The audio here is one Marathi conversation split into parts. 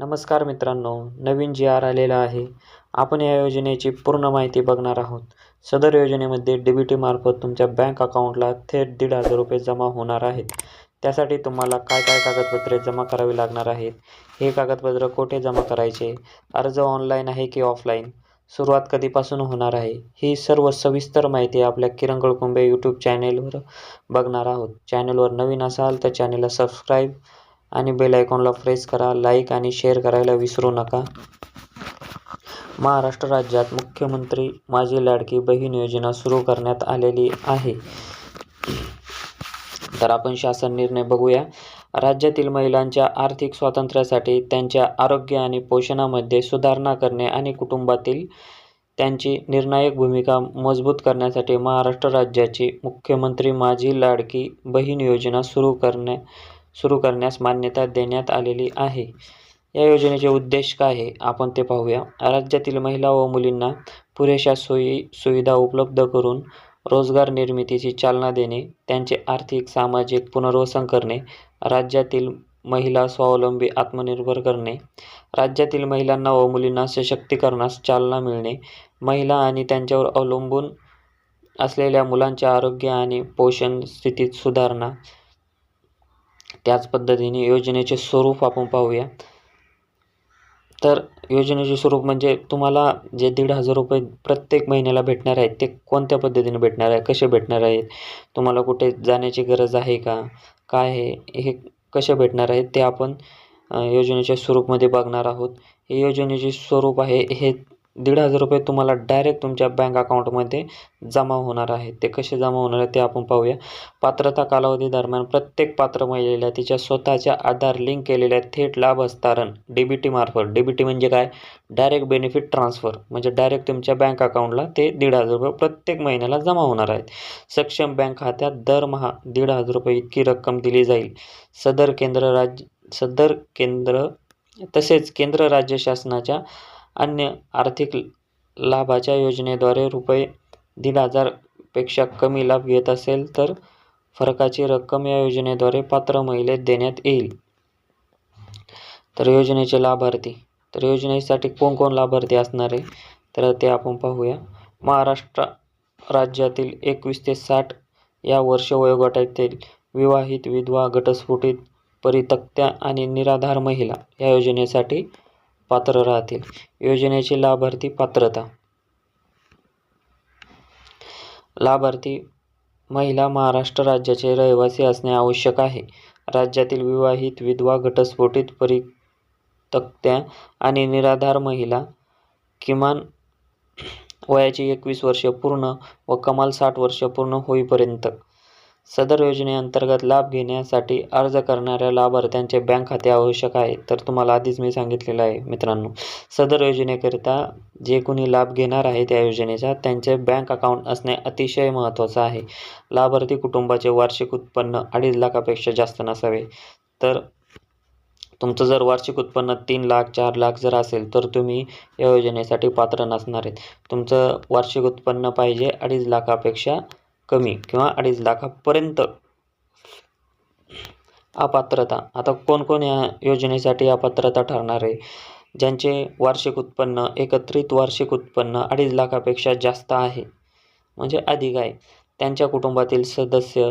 नमस्कार मित्रांनो नवीन जी आर आलेला आहे आपण या योजनेची पूर्ण माहिती बघणार आहोत. सदर योजनेमध्ये डी बी टीमार्फत तुमच्या बँक अकाउंटला थेट दीड हजार रुपये जमा होणार आहेत. त्यासाठी तुम्हाला काय काय कागदपत्रे जमा करावी लागणार आहेत हे कागदपत्र कुठे जमा करायचे अर्ज ऑनलाईन आहे की ऑफलाईन सुरुवात कधीपासून होणार आहे ही सर्व सविस्तर माहिती आपल्या किरंगळ कुंभे यूट्यूब चॅनेलवर बघणार आहोत. चॅनेलवर नवीन असाल तर चॅनेलला सबस्क्राईब आणि बेल आयकॉनला प्रेस करा लाईक आणि शेअर करायला विसरू नका. महाराष्ट्र राज्यात मुख्यमंत्री माझी लाडकी बहीण योजना सुरू करण्यात आलेली आहे. तर आपण शासन निर्णय बघूया. राज्यातील महिलांच्या आर्थिक स्वातंत्र्यासाठी त्यांच्या आरोग्य आणि पोषणामध्ये सुधारणा करणे आणि कुटुंबातील त्यांची निर्णायक भूमिका मजबूत करण्यासाठी महाराष्ट्र राज्याची मुख्यमंत्री माझी लाडकी बहीण योजना सुरू करणे सुरू करण्यास मान्यता देण्यात आलेली आहे. या योजनेचे उद्देश काय आहे? आपण ते पाहूया. राज्यातील महिला व मुलींना पुरेशा सोयी सुविधा उपलब्ध करून रोजगार निर्मितीची चालना देणे त्यांचे आर्थिक सामाजिक पुनर्वसन करणे राज्यातील महिला स्वावलंबी आत्मनिर्भर करणे राज्यातील महिलांना व मुलींना सशक्तीकरणास चालना मिळणे महिला आणि त्यांच्यावर अवलंबून असलेल्या मुलांच्या आरोग्य आणि पोषण स्थितीत सुधारणा त्याच पद्धतीने योजनेचे स्वरूप आपण पाहूया. तर योजनेचे स्वरूप म्हणजे तुम्हाला जे दीड हजार रुपये प्रत्येक महिन्याला भेटणार आहेत ते कोणत्या पद्धतीने भेटणार आहे कसे भेटणार आहेत तुम्हाला कुठे जाण्याची गरज आहे का काय आहे हे कसे भेटणार आहेत ते आपण योजनेच्या स्वरूपमध्ये बघणार आहोत. हे योजनेचे स्वरूप आहे हे दीड हजार रुपये तुम्हाला डायरेक्ट तुमच्या बँक अकाउंटमध्ये जमा होणार आहे. ते कसे जमा होणार आहे ते आपण पाहूया. पात्रता कालावधी दरम्यान प्रत्येक पात्र महिलेला तिच्या स्वतःच्या आधार लिंक केलेल्या थेट लाभ हस्तारण डी बी टीमार्फत डी बी टी म्हणजे काय? डायरेक्ट बेनिफिट ट्रान्सफर म्हणजे डायरेक्ट तुमच्या बँक अकाउंटला ते दीड हजार रुपये प्रत्येक महिन्याला जमा होणार आहेत. सक्षम बँक खात्यात दरमहा दीड हजार रुपये इतकी रक्कम दिली जाईल. सदर केंद्र राज्य सदर केंद्र तसेच केंद्र राज्य शासनाच्या अन्य आर्थिक लाभाच्या योजनेद्वारे रुपये दीड हजारपेक्षा कमी लाभ घेत असेल तर फरकाची रक्कम या योजनेद्वारे पात्र महिलेत देण्यात येईल. तर योजनेचे लाभार्थी तर योजनेसाठी कोण कोण लाभार्थी असणार आहे? तर ते आपण पाहूया. महाराष्ट्र राज्यातील एकवीस ते साठ या वर्ष वयोगटातील विवाहित विधवा घटस्फोटित परितक्त्या आणि निराधार महिला या योजनेसाठी पात्र राहतील. योजनेची लाभार्थी पात्रता. लाभार्थी महिला महाराष्ट्र राज्याचे रहिवासी असणे आवश्यक आहे. राज्यातील विवाहित विधवा घटस्फोटित परितक्त्या आणि निराधार महिला किमान वयाची एकवीस वर्ष पूर्ण व कमाल साठ वर्ष पूर्ण होईपर्यंत सदर योजनेअंतर्गत लाभ घेण्यासाठी अर्ज करणाऱ्या लाभार्थ्यांचे बँक खाते आवश्यक आहे तर तुम्हाला आधीच मी सांगितलेलं आहे मित्रांनो. सदर योजनेकरिता जे कोणी लाभ घेणार आहे त्या योजनेचा त्यांचे बँक अकाउंट असणे अतिशय महत्त्वाचं आहे. लाभार्थी कुटुंबाचे वार्षिक उत्पन्न अडीच लाखापेक्षा जास्त नसावे. तर तुमचं जर वार्षिक उत्पन्न तीन लाख चार लाख जर असेल तर तुम्ही या योजनेसाठी पात्र नसणार आहेत. तुमचं वार्षिक उत्पन्न पाहिजे अडीच लाखापेक्षा कमी किंवा अडीच लाखापर्यंत अपात्रता. आता कोणकोण या योजनेसाठी अपात्रता ठरणार आहे? ज्यांचे वार्षिक उत्पन्न एकत्रित वार्षिक उत्पन्न अडीच लाखापेक्षा जास्त आहे. म्हणजे अधिक आहे. त्यांच्या कुटुंबातील सदस्य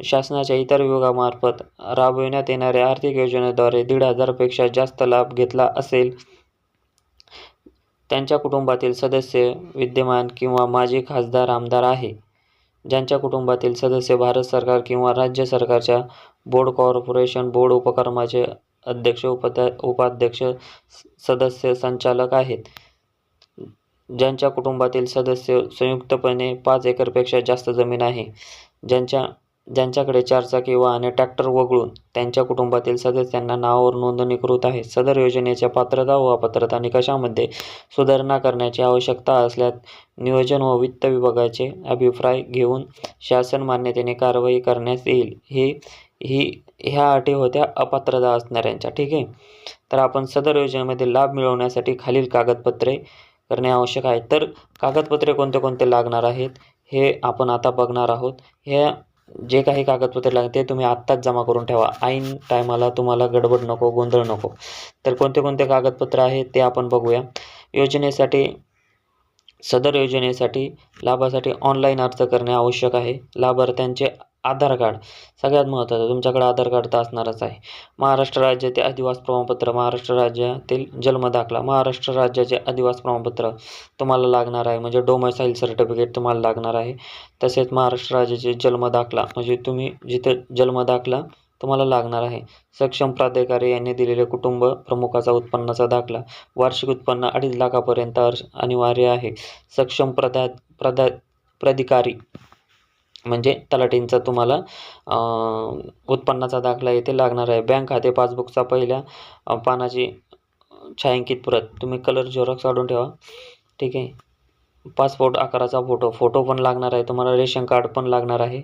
शासनाच्या इतर विभागामार्फत राबविण्यात येणाऱ्या आर्थिक योजनेद्वारे दीड हजारपेक्षा जास्त लाभ घेतला असेल. त्यांच्या कुटुंबातील सदस्य विद्यमान किंवा माजी खासदार आमदार आहे. ज्यांच्या कुटुंबातील सदस्य भारत सरकार किंवा राज्य सरकारच्या बोर्ड कॉर्पोरेशन बोर्ड उपक्रमाचे अध्यक्ष उपाध्या उपाध्यक्ष सदस्य संचालक आहेत. ज्यांच्या कुटुंबातील सदस्य संयुक्तपणे पाच एकरपेक्षा जास्त जमीन आहे. ज्यांच्या ज्यांच्याकडे चारचाकी वाहने ट्रॅक्टर वगळून त्यांच्या कुटुंबातील सदस्यांना नावावर नोंदणीकृत आहे. सदर योजनेच्या पात्रता व अपात्रता निकषामध्ये सुधारणा करण्याची आवश्यकता असल्यास नियोजन व वित्त विभागाचे अभिप्राय घेऊन शासन मान्यतेने कारवाई करण्यात येईल. ही ही ह्या अटी होत्या अपात्रता असणाऱ्यांच्या. ठीक आहे? तर आपण सदर योजनेमध्ये लाभ मिळवण्यासाठी खालील कागदपत्रे करणे आवश्यक आहे. तर कागदपत्रे कोणते कोणते लागणार आहेत हे आपण आता बघणार आहोत. हे जे काही कागदपत्रे लागतात ते तुम्ही आत्ताच जमा करून ठेवा. ऐन टायमाला तुम्हाला गडबड नको गोंधळ नको. तर कोणते कोणते कागदपत्र आहेत ते आपण बघूया. योजनेसाठी सदर योजनेसाठी लाभासाठी ऑनलाईन अर्ज करणे आवश्यक आहे. लाभार्थ्यांचे आधार कार्ड. सगळ्यात महत्त्वाचं तुमच्याकडे आधार कार्ड तर असणारच आहे. महाराष्ट्र राज्याचे अधिवास प्रमाणपत्र महाराष्ट्र राज्यातील जन्मदाखला महाराष्ट्र राज्याचे अधिवास प्रमाणपत्र तुम्हाला लागणार आहे. म्हणजे डोमेसाईल सर्टिफिकेट तुम्हाला लागणार आहे. तसेच महाराष्ट्र राज्याचे जन्मदाखला म्हणजे तुम्ही जिथे जन्मदाखला तुम्हाला लागणार आहे. सक्षम प्राधिकारी यांनी दिलेले कुटुंब प्रमुखाचा उत्पन्नाचा दाखला वार्षिक उत्पन्न अडीच लाखापर्यंत अनिवार्य आहे. सक्षम प्रदा प्रदा प्राधिकारी म्हणजे तलाठींचा तुम्हाला उत्पन्नाचा दाखला येथे लागणार आहे. बँक खाते पासबुकचा पहिल्या पानाची छायांकित प्रत. तुम्ही कलर झेरॉक्स काढून ठेवा. ठीक आहे. पासपोर्ट आकाराचा फोटो. फोटो पण लागणार आहे. तुम्हाला रेशन कार्ड पण लागणार आहे.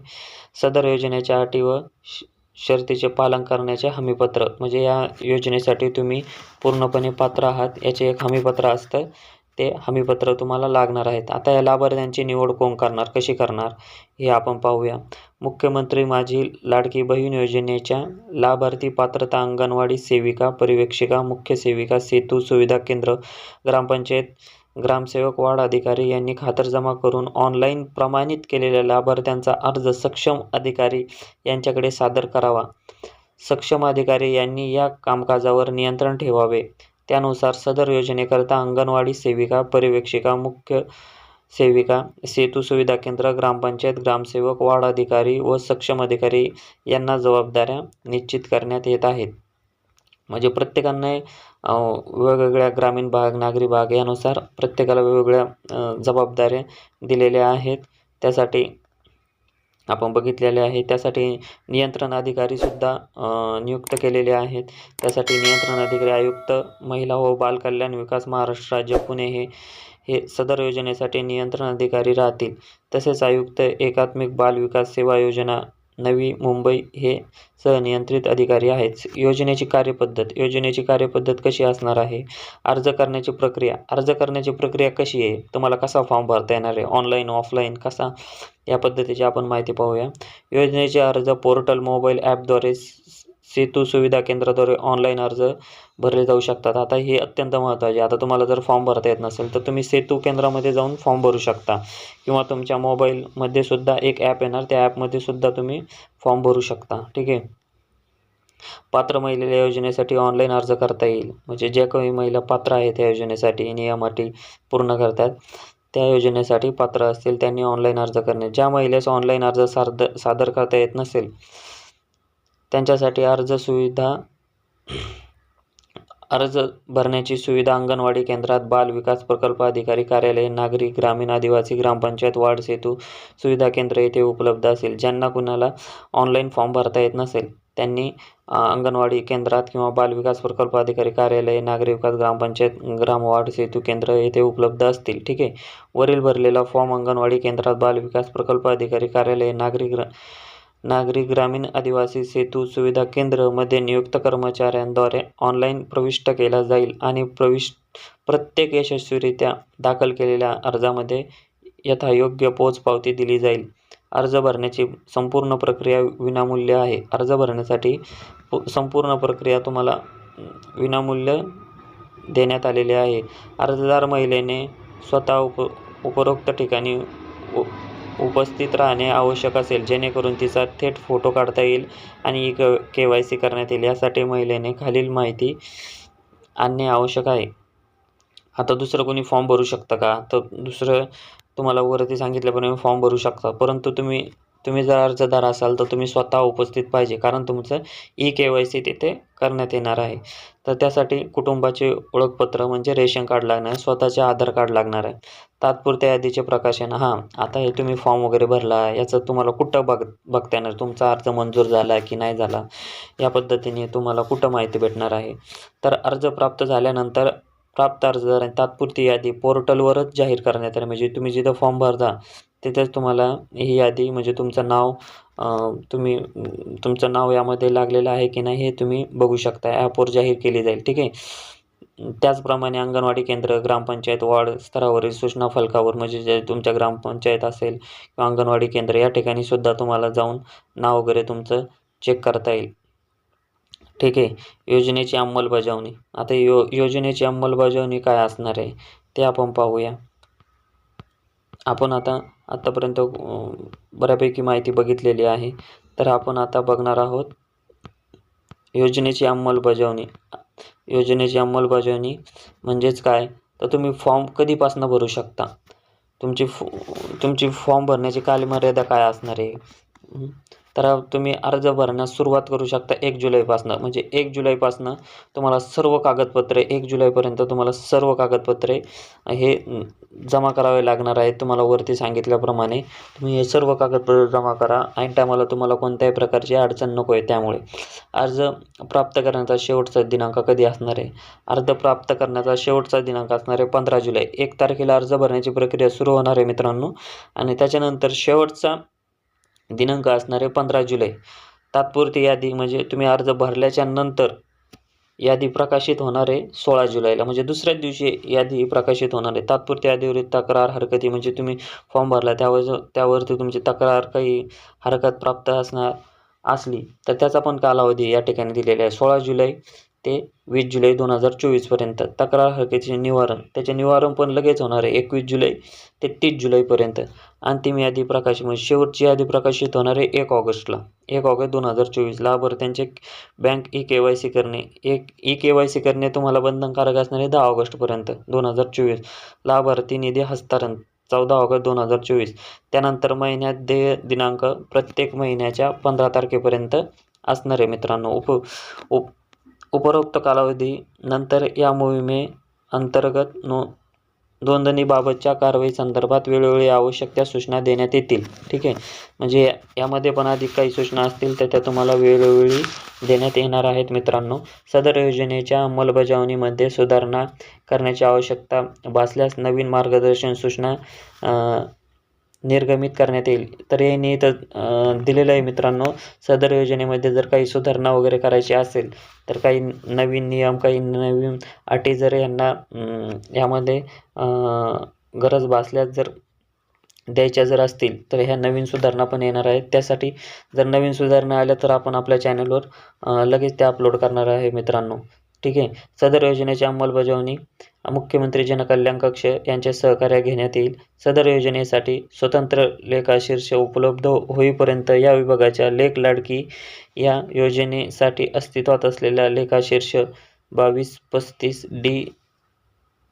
सदर योजनेच्या अटी व श- शर्तीचे पालन करण्याचे हमीपत्र. म्हणजे या योजनेसाठी तुम्ही पूर्णपणे पात्र आहात. याचे एक हमीपत्र असतं. ते हमीपत्र तुम्हाला लागणार आहेत. आता या लाभार्थ्यांची निवड कोण करणार कशी करणार हे आपण पाहूया. मुख्यमंत्री माझी लाडकी बहीण योजनेच्या लाभार्थी पात्रता अंगणवाडी सेविका पर्यवेक्षिका मुख्य सेविका सेतू सुविधा केंद्र ग्रामपंचायत ग्रामसेवक वार्ड अधिकारी यांनी खातरजमा करून ऑनलाईन प्रमाणित केलेल्या लाभार्थ्यांचा अर्ज सक्षम अधिकारी यांच्याकडे सादर करावा. सक्षम अधिकारी यांनी या कामकाजावर नियंत्रण ठेवावे. त्यानुसार सदर योजनेकरता अंगणवाडी सेविका पर्यवेक्षिका मुख्य सेविका सेतू सुविधा केंद्र ग्रामपंचायत ग्रामसेवक वार्ड अधिकारी व सक्षम अधिकारी यांना जबाबदाऱ्या निश्चित करण्यात येत आहेत. म्हणजे प्रत्येकाने वेगवेगळ्या ग्रामीण भाग नागरी भाग यानुसार प्रत्येकाला वेगवेगळ्या जबाबदाऱ्या दिलेल्या आहेत. त्यासाठी आपण बघितलेले आहे. त्यासाठी नियंत्रण अधिकारीसुद्धा नियुक्त केलेले आहेत. त्यासाठी नियंत्रण अधिकारी आयुक्त महिला व बालकल्याण विकास महाराष्ट्र राज्य पुणे हे हे सदर योजनेसाठी नियंत्रण अधिकारी राहतील. तसेच आयुक्त एकात्मिक बाल विकास सेवा योजना नवी मुंबई हे सहनियंत्रित अधिकारी आहेत. योजनेची कार्यपद्धत योजनेची कार्यपद्धत कशी असणार आहे? अर्ज करण्याची प्रक्रिया अर्ज करण्याची प्रक्रिया कशी आहे? तुम्हाला कसा फॉर्म भरता येणार आहे? ऑनलाईन ऑफलाईन कसा? या पद्धतीची आपण माहिती पाहूया. योजनेचे अर्ज पोर्टल मोबाईल ॲपद्वारे सेतू सुविधा केंद्राद्वारे ऑनलाईन अर्ज भरले जाऊ शकतात. आता हे अत्यंत महत्त्वाचे आता तुम्हाला जर फॉर्म भरता येत नसेल तर तुम्ही सेतू केंद्रामध्ये जाऊन फॉर्म भरू शकता. किंवा तुमच्या मोबाईलमध्ये सुद्धा एक ॲप येणार. त्या ॲपमध्ये सुद्धा तुम्ही फॉर्म भरू शकता. ठीक आहे? पात्र महिलेला योजनेसाठी ऑनलाईन अर्ज करता येईल. म्हणजे ज्या काही महिला पात्र आहेत त्या योजनेसाठी नियमाटी पूर्ण करतात त्या योजनेसाठी पात्र असतील त्यांनी ऑनलाईन अर्ज करणे. ज्या महिलेस ऑनलाईन अर्ज सार्द सादर करता येत नसेल त्यांच्यासाठी अर्ज सुविधा अर्ज भरण्याची सुविधा अंगणवाडी केंद्रात बाल विकास प्रकल्प अधिकारी कार्यालय नागरी ग्रामीण आदिवासी ग्रामपंचायत वार्ड सेतू सुविधा केंद्र येथे उपलब्ध असेल. ज्यांना कुणाला ऑनलाईन फॉर्म भरता येत नसेल त्यांनी अंगणवाडी केंद्रात किंवा बाल विकास प्रकल्प अधिकारी कार्यालय नागरी विकास ग्रामपंचायत ग्राम वार्ड सेतू केंद्र येथे उपलब्ध असतील. ठीक आहे? वरील भरलेला फॉर्म अंगणवाडी केंद्रात बाल विकास प्रकल्प अधिकारी कार्यालय नागरी ग्र नागरी ग्रामीण आदिवासी सेतू सुविधा केंद्रमध्ये नियुक्त कर्मचाऱ्यांद्वारे ऑनलाईन प्रविष्ट केला जाईल आणि प्रविष्ट प्रत्येक यशस्वीरित्या दाखल केलेल्या अर्जामध्ये यथायोग्य पोचपावती दिली जाईल. अर्ज भरण्याची संपूर्ण प्रक्रिया विनामूल्य आहे. अर्ज भरण्यासाठी पु- संपूर्ण प्रक्रिया तुम्हाला विनामूल्य देण्यात आलेली आहे. अर्जदार महिलेने स्वतः उप उपरोक्त ठिकाणी उपस्थित राहणे आवश्यक असेल जेणेकरून तिचा थेट फोटो काढता येईल आणि के वाय सी करण्यात येईल. यासाठी महिलेने खालील माहिती आणणे आवश्यक आहे. आता दुसरं कोणी फॉर्म भरू शकता का? तर दुसरं तुम्हाला वरती सांगितल्याप्रमाणे फॉर्म भरू शकता. परंतु तुम्ही तुम्ही जर अर्जदार असाल तर तुम्ही स्वतः उपस्थित पाहिजे. कारण तुमचं ई के वाय सी तिथे करण्यात येणार आहे. तर त्यासाठी कुटुंबाचे ओळखपत्र म्हणजे रेशन कार्ड लागणार आहे स्वतःचे आधार कार्ड लागणार आहे. तात्पुरत्या यादीचे प्रकाशन हां आता हे तुम्ही फॉर्म वगैरे भरला याचं तुम्हाला कुठं बघ बघता येणार? तुमचा अर्ज मंजूर झाला की नाही झाला? या पद्धतीने तुम्हाला कुठं माहिती भेटणार आहे? तर अर्ज प्राप्त झाल्यानंतर प्राप्त अर्जदार आणि तात्पुरती यादी पोर्टलवरच जाहीर करण्यात आली म्हणजे तुम्ही जिथं फॉर्म भरता तिथेच तुम्हाला ही यादी म्हणजे तुमचं नाव तुम्ही तुमचं नाव यामध्ये लागलेलं आहे की नाही हे तुम्ही बघू शकता. ॲपवर जाहीर केली जाईल ठीक आहे? त्याचप्रमाणे अंगणवाडी केंद्र ग्रामपंचायत वार्ड स्तरावरील सूचना फलकावर म्हणजे जे तुमच्या ग्रामपंचायत असेल किंवा अंगणवाडी केंद्र या ठिकाणी सुद्धा तुम्हाला जाऊन नाव वगैरे तुमचं चेक करता येईल. ठीक आहे? योजनेची अंमलबजावणी. आता यो योजनेची अंमलबजावणी काय असणार आहे ते आपण पाहूया. आपण आता आत्तापर्यंत बऱ्यापैकी माहिती बघितलेली आहे. तर आपण आता बघणार आहोत योजनेची अंमलबजावणी. योजनेची अंमलबजावणी म्हणजेच काय? तर तुम्ही फॉर्म कधीपासून भरू शकता? तुमची फॉ तुमची फॉर्म भरण्याची कालमर्यादा काय असणार आहे? तर तुम्ही अर्ज भरण्यास सुरुवात करू शकता एक जुलैपासनं. म्हणजे एक जुलैपासनं तुम्हाला सर्व कागदपत्रे एक जुलैपर्यंत तुम्हाला सर्व कागदपत्रे हे जमा करावे लागणार आहेत. तुम्हाला वरती सांगितल्याप्रमाणे तुम्ही हे सर्व कागदपत्र जमा करा. ऐन टायमाला तुम्हाला कोणत्याही प्रकारची अडचण नको आहे त्यामुळे. अर्ज प्राप्त करण्याचा शेवटचा दिनांक कधी असणार आहे? अर्ज प्राप्त करण्याचा शेवटचा दिनांक असणार आहे पंधरा जुलै. एक तारखेला अर्ज भरण्याची प्रक्रिया सुरू होणार आहे मित्रांनो. आणि त्याच्यानंतर शेवटचा दिनांक असणार आहे पंधरा जुलै. तात्पुरती यादी म्हणजे तुम्ही अर्ज भरल्याच्या नंतर यादी प्रकाशित होणार आहे सोळा जुलैला. म्हणजे दुसऱ्याच दिवशी यादी प्रकाशित होणार आहे. तात्पुरत्या यादीवरील तक्रार हरकती म्हणजे तुम्ही फॉर्म भरला त्यावर त्यावरती तुमची तक्रार काही हरकत प्राप्त असणार असली तर त्याचा पण कालावधी या ठिकाणी दिलेला आहे. सोळा जुलै ते वीस जुलै दोन हजार चोवीसपर्यंत. तक्रार हरकतीचे निवारण. त्याचे निवारण पण लगेच होणार आहे. एकवीस जुलै ते तीस जुलैपर्यंत. अंतिम यादी प्रकाशित म्हणजे शेवटची यादी प्रकाशित होणार आहे एक ऑगस्टला. एक ऑगस्ट दोन हजार चोवीस लाभार्थ्यांचे bank e K Y C करणे. एक ई के वाय सी करणे तुम्हाला बंधनकारक असणार आहे दहा ऑगस्टपर्यंत दोन हजार चोवीस. लाभार्थी निधी हस्तांतरण चौदा ऑगस्ट दोन हजार चोवीस. त्यानंतर महिन्यात देय दिनांक प्रत्येक महिन्याच्या पंधरा तारखेपर्यंत असणार आहे मित्रांनो. उप उप उपरोक्त कालावधी नंतर या मोहिमे अंतर्गत नो नोंदणीबाबतच्या कारवाई संदर्भात वेळोवेळी आवश्यक त्या सूचना देण्यात येतील. ठीक आहे? म्हणजे यामध्ये पण अधिक काही सूचना असतील तर त्या तुम्हाला वेळोवेळी देण्यात येणार आहेत मित्रांनो. सदर योजनेच्या अंमलबजावणीमध्ये सुधारणा करण्याची आवश्यकता भासल्यास नवीन मार्गदर्शन सूचना निर्गमित करण्यात येईल. तर हे नीत दिलेलं आहे मित्रांनो. सदर योजनेमध्ये जर काही सुधारणा वगैरे करायची असेल तर काही नवीन नियम काही नवीन अटी जर यांना यामध्ये गरज भासल्यास जर द्यायच्या जर असतील तर ह्या नवीन सुधारणा पण येणार आहेत. त्यासाठी जर नवीन सुधारणा आल्या तर आपण आपल्या चॅनलवर लगेच त्या अपलोड करणार आहे मित्रांनो. ठीक आहे? सदर योजनेची अंमलबजावणी मुख्यमंत्री जनकल्याण कक्ष यांचे सहकार्य घेण्यात येईल. सदर योजनेसाठी स्वतंत्र लेखाशीर्ष उपलब्ध होईपर्यंत या विभागाच्या लेख लाडकी या योजनेसाठी अस्तित्वात असलेल्या लेखाशीर्ष बावीस पस्तीस डी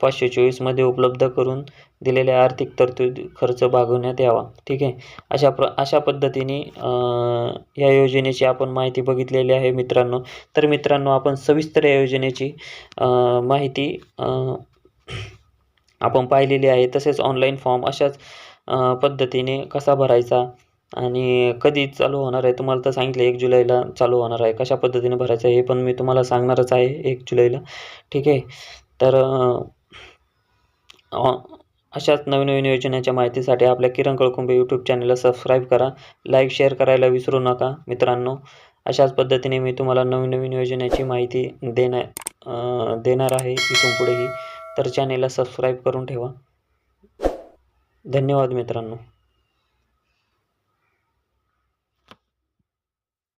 पाचशे चोवीसमध्ये उपलब्ध करून दिलेल्या आर्थिक तरतूद खर्च भागवण्यात यावा. ठीक आहे? अशा प्र अशा पद्धतीने या योजनेची आपण माहिती बघितलेली आहे मित्रांनो. तर मित्रांनो आपण सविस्तर या योजनेची माहिती आपण पाहिलेली आहे. तसेच ऑनलाईन फॉर्म अशाच पद्धतीने कसा भरायचा आणि कधी चालू होणार आहे तुम्हाला तर सांगितलं एक जुलैला चालू होणार आहे. कशा पद्धतीने भरायचं आहे हे पण मी तुम्हाला सांगणारच आहे एक जुलैला. ठीक आहे? तर अशाच नवीन नवीन योजनेच्या माहितीसाठी आपल्या किरण कळकुंबे यूट्यूब चॅनलला सबस्क्राईब करा. लाईक शेअर करायला विसरू नका मित्रांनो. अशाच पद्धतीने मी तुम्हाला नवीन नवीन योजनेची माहिती देण्या देणार आहे इथून पुढेही. तर चॅनेलला सबस्क्राईब करून ठेवा. धन्यवाद मित्रांनो.